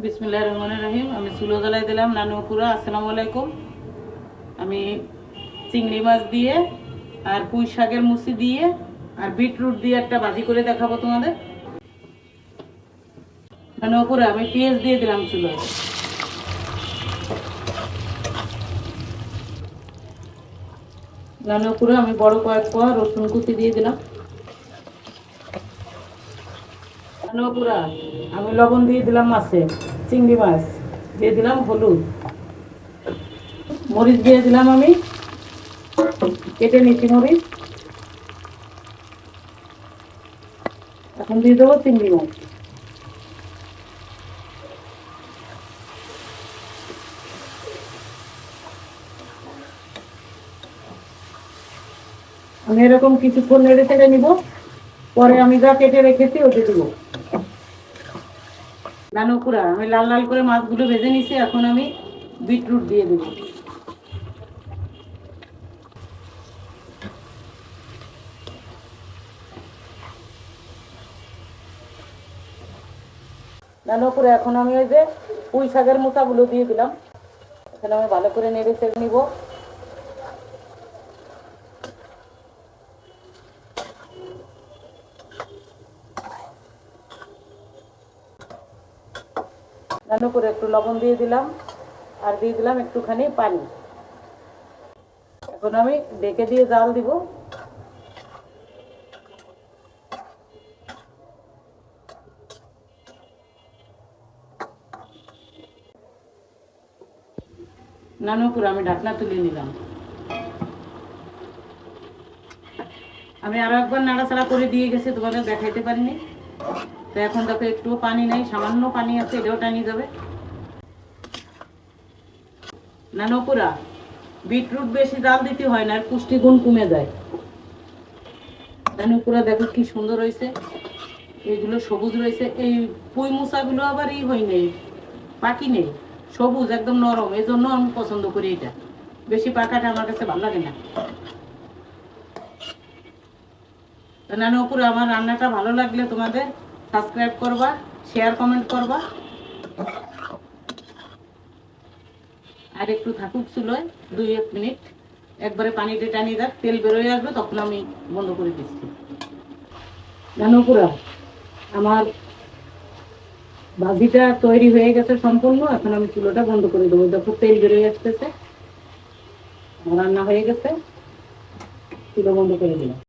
বিসমিল্লাহ রহমান রহিম। আমি চুলো জ্বালাই দিলাম নানুপুরা আসসালামু আলাইকুম। আমি চিংড়ি মাছ দিয়ে আর পুঁই শাকের মুসি দিয়ে আর বিটরুট দিয়ে একটা ভাজি করে দেখাবো তোমাদের। নানুপুরা আমি পেঁয়াজ দিয়ে দিলাম চুলোয় নানুপুরা আমি বড় কয়েক পর রসুন কুচি দিয়ে দিলাম। পুরা, আমি লবণ দিয়ে দিলাম মাছে, চিংড়ি মাছ, দিয়ে দিলাম হলুদ। মরিচ দিয়ে দিলাম আমি, কেটে নিচ্ছি মরিচ। এখন দিয়ে দেবো চিংড়ি মাছ। আমি এরকম কিছুক্ষণ নেড়ে চেড়ে নিব। পরে আমি যা কেটে রেখেছি ওটা দেবো। নানুকুরা আমি লাল লাল করে মাছগুলো ভেজে নিছি, এখন আমি বিটরুট দিয়ে দেবো। নানুকুরা এখন আমি ওই যে পুঁই শাকের মোটাগুলো দিয়ে দিলাম। এখানে আমি ভালো করে নেড়ে চেড়ে নিব। রান্না করে একটু লবণ দিয়ে দিলাম আর দিয়ে দিলাম একটুখানি পানি। এখন আমি ডেকে দিয়ে জাল দিব। নানুপুর, আমি ঢাকনা তুলে নিলাম। আমি আরও একবার নাড়াচাড়া করে দিয়ে গেছি, তোমাদের দেখাইতে পারিনি। তো এখন দেখো একটু পানি নেই, সামান্য পানি আছে, এটাও টানিয়ে যাবে। না নপুরা বিটরুট বেশি জাল দিতে হয় না, আর পুষ্টিগুণ কমে যায়। নানুপুরা দেখো কি সুন্দর হয়েছে এইগুলো সবুজ রয়েছে এই পুঁই মুসাগুলো আবার ই হয় নেই, পাকি নেই, সবুজ, একদম নরম এই জন্য আমি পছন্দ করি এটা। বেশি পাকাটা আমার কাছে ভালো লাগে না। নানুপুরা আমার রান্নাটা ভালো লাগলে তোমাদের সাবস্ক্রাইব করবা শেয়ার কমেন্ট করবা। আর একটু থাকুক চুলোয়, দুই এক মিনিট। একবারে পানিটা টানিয়ে যাক তেল বেরোয় আসবে, তখন আমি বন্ধ করে দিচ্ছি। জানো পুরা, আমার ভাজিটা তৈরি হয়ে গেছে সম্পূর্ণ, এখন আমি চুলোটা বন্ধ করে দেবো। দেখো, তেল বেরোয় আসতেছে। রান্না হয়ে গেছে। চুলো বন্ধ করে দিলাম।